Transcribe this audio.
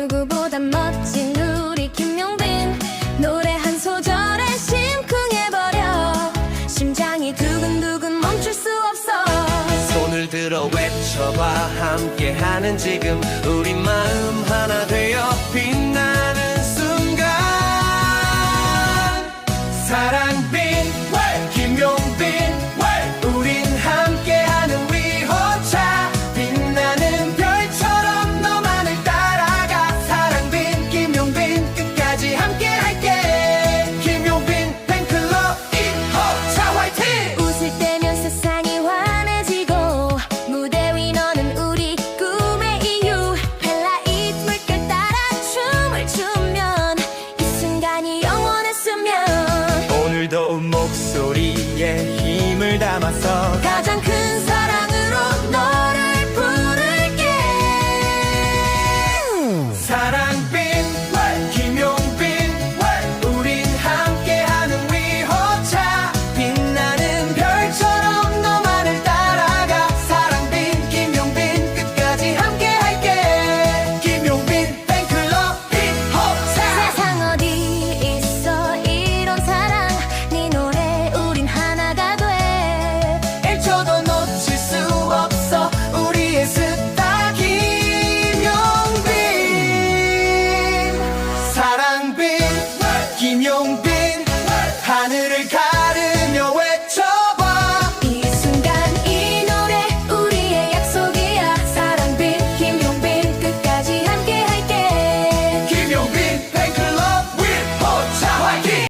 누구보다 멋진 우리 김용빈. 노래 한 소절에 심쿵해버려. 심장이 두근두근 멈출 수 없어. 손을 들어 외쳐봐. 함께하는 지금 우리만 목소리에 힘을 담아서 가장 큰